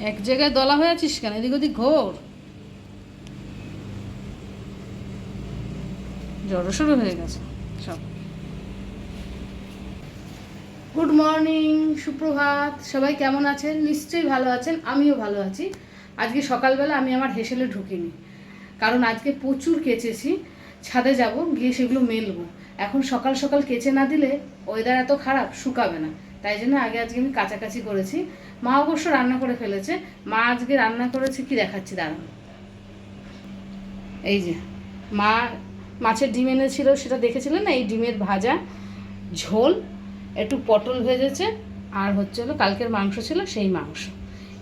এক জায়গায় দলা হয়ে আছিস কেন? এদিক ওদিক ঘোর। জড়সড়ো হয়ে গেছে সব। গুড মর্নিং সুপ্রভাত। সবাই কেমন আছেন? নিশ্চয়ই ভালো আছেন। আমিও ভালো আছি। আজকে সকালবেলা আমি আমার হেসেলে ঢুকিনি। কারণ আজকে প্রচুর কেচেছি। ছাদে যাব, গিয়ে সেগুলো মেলবো। এখন সকাল সকাল কেচে না দিলে ওয়েদার এত খারাপ, শুকাবে না। তাই জন্য আগে আজকে আমি কাছাকাছি করেছি। মা অবশ্য রান্না করে ফেলেছে। মা আজকে রান্না করেছে কি দেখাচ্ছি, দাঁড়ান। এই যে, মা মাছের ডিম এনেছিল, সেটা দেখেছিলেন না? এই ডিমের ভাজা, ঝোল, একটু পটল ভেজেছে, আর হচ্ছে হলো কালকের মাংস ছিল সেই মাংস।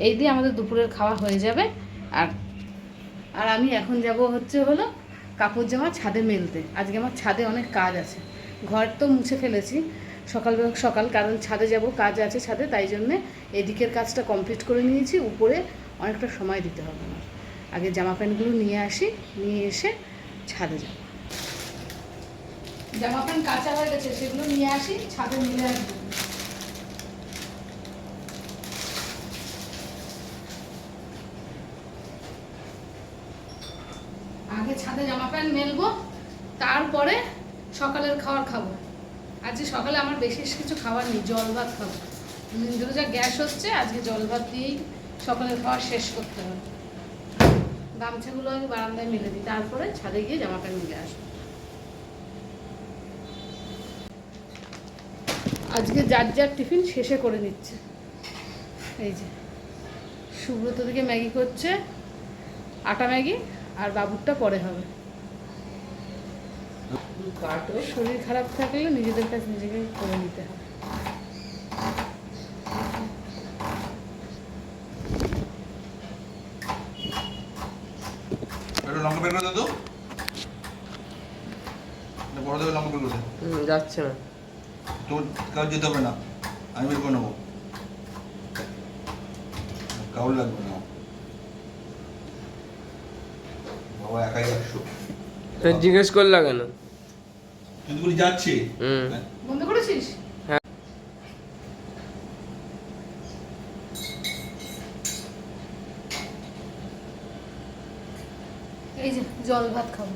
এই দিয়ে আমাদের দুপুরের খাওয়া হয়ে যাবে। আর আর আমি এখন যাব হচ্ছে হলো কাপড় জামা ছাদে মেলতে। আজকে আমার ছাদে অনেক কাজ আছে। ঘর তো মুছে ফেলেছি। সকাল সকাল, কারণ ছাদে যাব, কাজ আছে ছাদে, তাই জন্যে এদিকের কাজটা কমপ্লিট করে নিয়েছি, উপরে অনেকটা সময় দিতে হবে আমার। আগে জামা প্যান্টগুলো নিয়ে আসি, নিয়ে এসে ছাদে যাব। জামা প্যান্ট কাঁচা হয়ে গেছে, সেগুলো নিয়ে আসি, ছাদে মিলে আসব। আগে ছাদে জামা প্যান্ট মেলবো, তারপরে সকালের খাবার খাব। আজকে সকালে আমার বেশি কিছু খাবার নেই জল ভাত খাব। দুদিন ধরে যা গ্যাস হচ্ছে, আজকে জল ভাত দিয়েই সকালের খাওয়া শেষ করতে হবে। গামছাগুলো আগে বারান্দায় মেলে দিই, তারপরে ছাদে গিয়ে জামা প্যান্ট মিলে আসব। আজকে যার যার টিফিন শেষে করে নিচ্ছে। এই যে, সুব্রত দিকে ম্যাগি করছে, আটা ম্যাগি আর বাবুরটা পরে হবে। শরীর খারাপ থাকলে নিজেদের কাছে নিজেকে করে নিতে হবে লঙ্কা বের করে দে বড় দেবে লঙ্কা বের করে যাচ্ছে না। তোর যেতে হবে না আমি বের করে নেব। কাউর লাগবে না। বাবা একাই একশো। জিজ্ঞেস করলা কেন? কিন্তু বলি যাচ্ছি। হ্যাঁ? বন্ধ করেছিস? হ্যাঁ। এই যে জল ভাত খাব।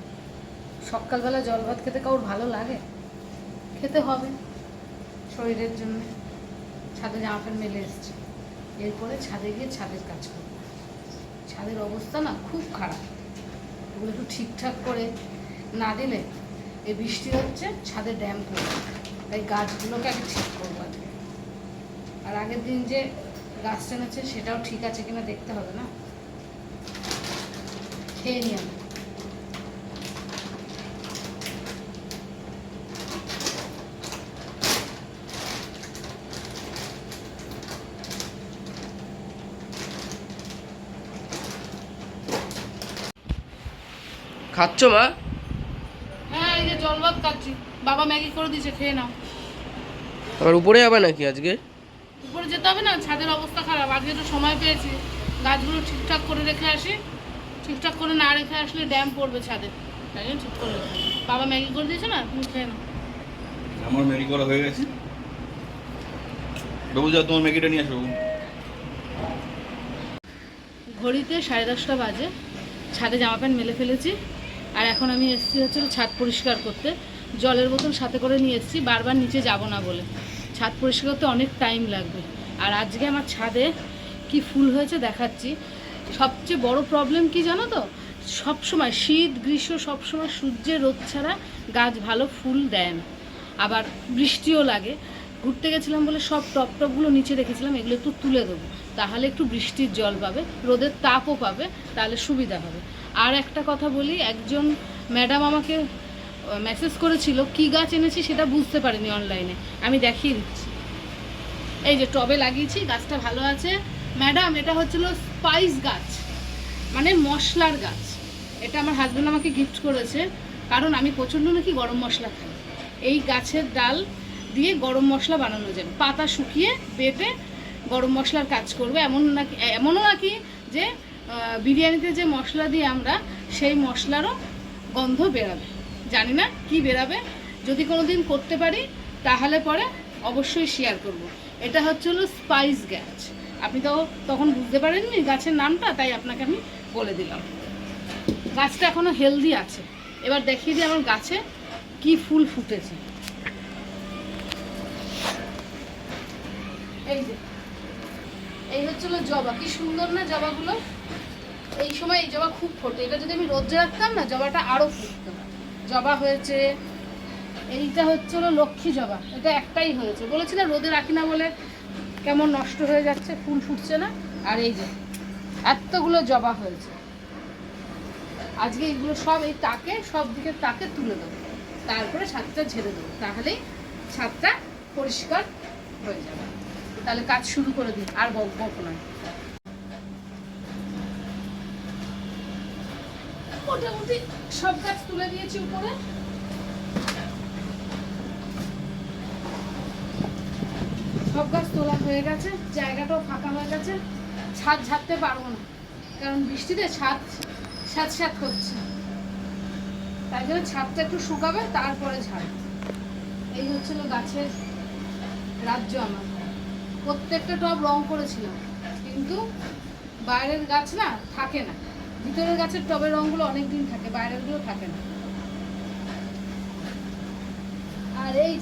সকালবেলা জল ভাত খেতে কাউর ভালো লাগে? খেতে হবে শরীরের জন্য। ছাদে জামা প্যান্ট মেলে এসছে। এরপরে ছাদে গিয়ে ছাদের কাজ করব। ছাদের অবস্থা না খুব খারাপ। ওগুলো একটু ঠিকঠাক করে না দিলে এই বৃষ্টি হচ্ছে, ছাদে ড্যাম পড়বে তাই গাছগুলোকে আগে ঠিক করব আজকে। আর আগের দিন যে গাছ টেনেছে, সেটাও ঠিক আছে কিনা দেখতে হবে না? খেয়ে নিই আমি খাচ্ছ মা? এই যে জল ভাত খাচ্ছি বাবা ম্যাগি করে দিয়েছে খেয়ে নাও। আবার উপরে যাবে নাকি আজকে? উপরে যেতে হবে না ছাদের অবস্থা খারাপ আজকে তো সময় পেয়েছি। গাছগুলো ঠিকঠাক করে রেখে আসি ঠিকঠাক করে না রেখে আসলে ড্যাম পড়বে ছাদে। তাই জন্য ঠিক করে বাবা ম্যাগি করে দিয়েছে না তুমি খেয়ে নাও। আমার ম্যাগি করা হয়ে গেছে। বাবু যাও তোমার ম্যাগিটা নিয়ে আসো ঘড়িতে সাড়ে দশটা বাজে ছাদে জামা প্যান্ট মেলে ফেলেছি। আর এখন আমি এসেছি হচ্ছে ছাদ পরিষ্কার করতে। জলের বোতল সাথে করে নিয়ে এসেছি, বারবার নিচে যাব না বলে। ছাদ পরিষ্কার করতে অনেক টাইম লাগবে। আর আজকে আমার ছাদে কি ফুল হয়েছে দেখাচ্ছি। সবচেয়ে বড় প্রবলেম কি জানো তো? সব সময় শীত, গ্রীষ্ম সব সময় সূর্যের রোদ ছাড়া গাছ ভালো ফুল দেয় না। আবার বৃষ্টিও লাগে। ঘুরতে গেছিলাম বলে সব টপ টপগুলো নিচে রেখেছিলাম, এগুলো একটু তুলে দেবো। তাহলে একটু বৃষ্টির জল পাবে, রোদের তাপও পাবে, তাহলে সুবিধা হবে। আর একটা কথা বলি, একজন ম্যাডাম আমাকে মেসেজ করেছিল, কি গাছ এনেছি সেটা বুঝতে পারিনি অনলাইনে আমি দেখিয়ে দিচ্ছি। এই যে টবে লাগিয়েছি, গাছটা ভালো আছে। ম্যাডাম এটা হচ্ছিল স্পাইস গাছ মানে মশলার গাছ। এটা আমার হাজব্যান্ড আমাকে গিফট করেছে, কারণ আমি প্রচণ্ড নাকি গরম মশলা খাই। এই গাছের ডাল দিয়ে গরম মশলা বানানো যাবে পাতা শুকিয়ে বেটে গরম মশলার কাজ করবে। এমন নাকি, এমনও নাকি যে বিরিয়ানিতে যে মশলা দিই আমরা, সেই মশলারও গন্ধ বেরাবে। জানি না কি বেরাবে। যদি কোনো দিন করতে পারি, তাহলে পরে অবশ্যই শেয়ার করব। এটা হচ্ছে হলো স্পাইস গাছ। আপনি তো তখন বুঝতে পারেননি গাছের নামটা, তাই আপনাকে আমি বলে দিলাম। গাছটা এখনও হেলদি আছে। এবার দেখিয়ে দিই আমার গাছে কি ফুল ফুটেছে। এই যে, এই হচ্ছিল জবা। কি সুন্দর না জবাগুলো? এই সময় এই জবা খুব ফোটে। এটা যদি আমি রোদ্রে রাখতাম না, জবাটা আরও ফুটতো। জবা হয়েছে, এইটা হচ্ছে হলো লক্ষ্মী জবা। এটা একটাই হয়েছে। বলেছি না, রোদে রাখি না বলে কেমন নষ্ট হয়ে যাচ্ছে, ফুল ফুটছে না। আর এই যে, এতগুলো জবা হয়েছে। আজকে এইগুলো সব এই তাকে, সব দিকে তাকে তুলে দেবো। তারপরে ছাদটা ঝেড়ে দেবো। তাহলেই ছাদটা পরিষ্কার হয়ে যাবে। তাহলে কাজ শুরু করে দিন, আর বক বক নয়। মোটামুটি সব কাজ তুলে দিয়েছি উপরে। সব গাছ তোলা হয়ে গেছে, জায়গাটাও ফাঁকা হয়ে গেছে। ছাদ ঝাড়তে পারব না, কারণ বৃষ্টিতে ছাদ স্যাঁত স্যাঁত করছে। তাই জন্য ছাদটা একটু শুকাবে, তারপরে ঝাড়। এই হচ্ছিল গাছের রাজ্য আমার। প্রত্যেকটা টব রং করেছিলাম, কিন্তু বাইরের গাছ না থাকে না। ভিতরের গাছের টবের রঙগুলো অনেক দিন থাকে, বাইরেরগুলো থাকে না। আর এই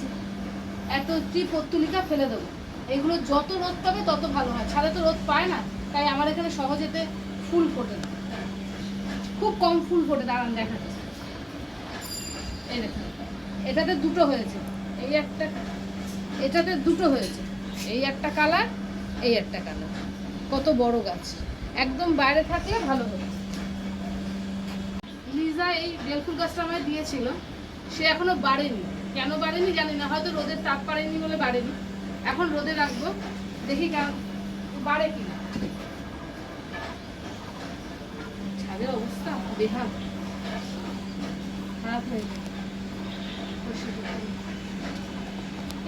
এত এতটি পত্তুলিকা ফেলে দেবো। এগুলো যত রোদ পাবে তত ভালো হয়। ছাদে তো রোদ পায় না, তাই আমার এখানে সহজেতে ফুল ফোটে না। খুব কম ফুল ফোটে, দাঁড়ান দেখুন, এটাতে দুটো হয়েছে। এই একটা, এটাতে দুটো হয়েছে। এই একটা কালার, এই একটা কালার। কত বড় গাছ। একদম বাইরে থাকলে ভালো হতো। লিজা এই বেলফুল গাছটা আমায় দিয়েছিল, সে এখনও বাড়েনি। কেন বাড়েনি জানি না, হয়তো রোদের তাপ পারেনি বলে বাড়েনি। এখন রোদে রাখব, দেখি কেন বাড়ে কিনা। ছাদের অবস্থা।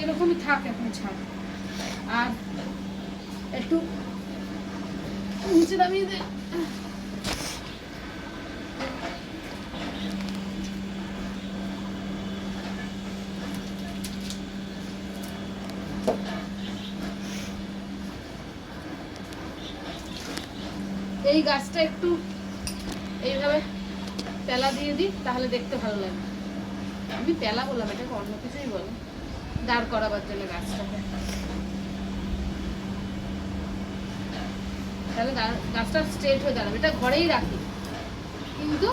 এরকমই থাক এখন ছাদ। আর একটু নিচে নামিয়ে এই গাছটা একটু এইভাবে পেলা দিয়ে দিই, তাহলে দেখতে ভালো লাগে। আমি পেলা বললাম, এটাকে অন্য কিছুই বলে। দাঁড় করাবার জন্য গাছটাকে। তাহলে গাছটা স্ট্রেট হয়ে দাঁড়াবে। এটা ঘরেই রাখি। কিন্তু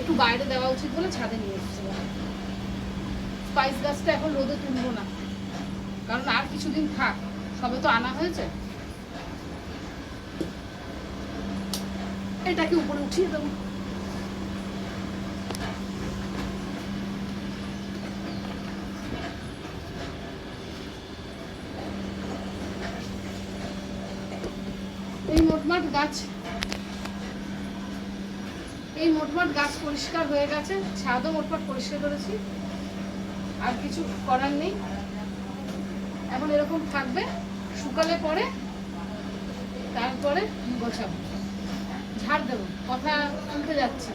একটু বাইরে দেওয়া উচিত বলে ছাদে নিয়ে এসেছি। স্পাইস গাছটা এখন রোদে তুলবো না। কারণ আর কিছুদিন থাক, সবে তো আনা হয়েছে। এটাকে উপরে উঠিয়ে দেবো। এই মোটমাট গাছ পরিষ্কার হয়ে গেছে, ছাদও মোটমাট পরিষ্কার করেছি, আর কিছু করার নেই। এখন এরকম থাকবে, শুকালে পরে, তারপরে গোছাবো। ঝাড় দেবো কথা শুনতে যাচ্ছে।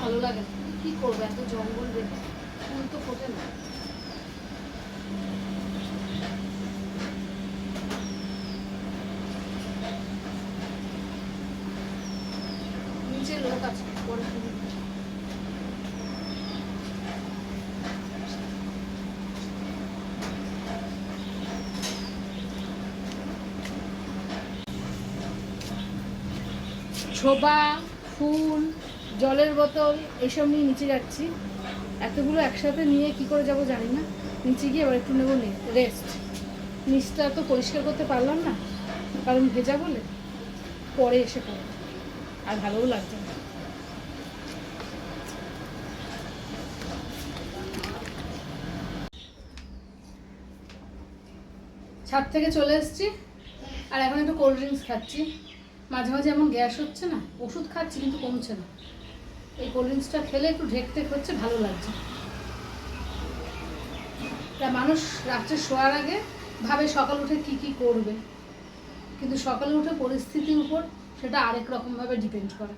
ভালো লাগে। কি করব? এত জঙ্গল রেখে ফুল তো ফোটে না। নিচে ছোবা ফুল জলের বোতল এসব নিয়ে নিচে যাচ্ছি। এতগুলো একসাথে নিয়ে কি করে যাব জানি না। নিচে গিয়ে এবার একটু নেব রেস্ট নিচটা তো পরিষ্কার করতে পারলাম না, কারণ ভেজা বলে। পরে এসে করব আর ভালোও লাগছে না। ছাদ থেকে চলে এসেছি। আর এখন একটু কোল্ড ড্রিঙ্কস খাচ্ছি। মাঝে মাঝে এমন গ্যাস হচ্ছে না, ওষুধ খাচ্ছি কিন্তু কমছে না। এই কোল্ড ড্রিঙ্কসটা খেলে একটু ঢেক ঢেক হচ্ছে, ভালো লাগছে। তা মানুষ রাত্রে শোয়ার আগে ভাবে সকাল উঠে কি কি করবে। কিন্তু সকালে উঠে পরিস্থিতির উপর সেটা আরেক রকমভাবে ডিপেন্ড করে।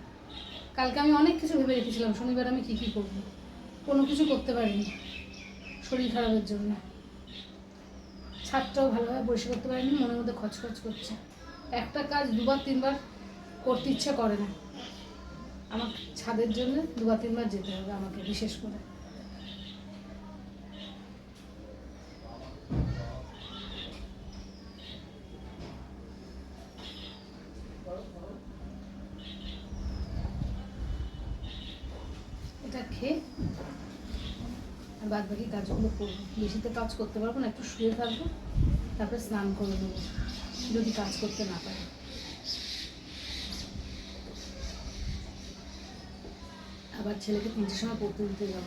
কালকে আমি অনেক কিছু ভেবে রেখেছিলাম, শনিবার আমি কি কি করব। কোনো কিছু করতে পারিনি, শরীর খারাপের জন্য। ছাদটাও ভালোভাবে পরিষ্কার করতে পারিনি, মনের মধ্যে খচখচ করছে। একটা কাজ দুবার, তিনবার করতে ইচ্ছে করে না। আমার ছাদের জন্য দুবার তিনবার যেতে হবে আমাকে, বিশেষ করে। এটা খেয়ে বাদ বাকি কাজগুলো করব। বেশিতে কাজ করতে পারব না, একটু শুয়ে থাকব, তারপরে স্নান করে নেব। যদি কাজ করতে না পারি। আবার ছেলেকে তিনটের সময় পড়তে দিতে যাব।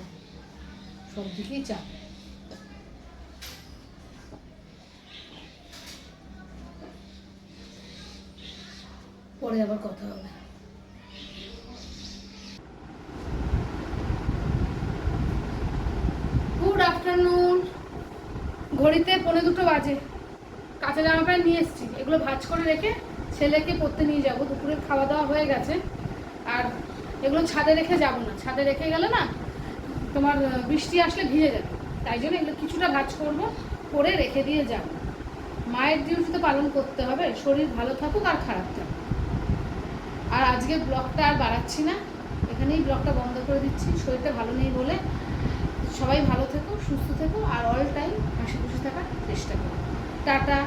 সব দিকেই চাপ। পরে আবার কথা হবে। Good afternoon. ঘড়িতে পৌনে দুটো বাজে। কাঁচা জামা প্যান্ট নিয়ে এসেছি। এগুলো ভাঁজ করে রেখে ছেলেকে পড়তে নিয়ে যাব। দুপুরের খাওয়া দাওয়া হয়ে গেছে। এগুলো ছাদে রেখে যাব না। ছাদে রেখে গেলে না তোমার বৃষ্টি আসলে ভিজে যাবে। তাই জন্য এগুলো কিছুটা ভাঁজ করব, করে রেখে দিয়ে যাব। মায়ের ডিউটি তো পালন করতে হবে, শরীর ভালো থাকুক আর খারাপ থাকুক। আর আজকে ব্লগটা আর বাড়াচ্ছি না। এখানেই ব্লগটা বন্ধ করে দিচ্ছি। শরীরটা ভালো নেই বলে সবাই ভালো থেকো, সুস্থ থেকো, আর অল টাইম হাসি খুশি থাকার চেষ্টা করো। টাটা।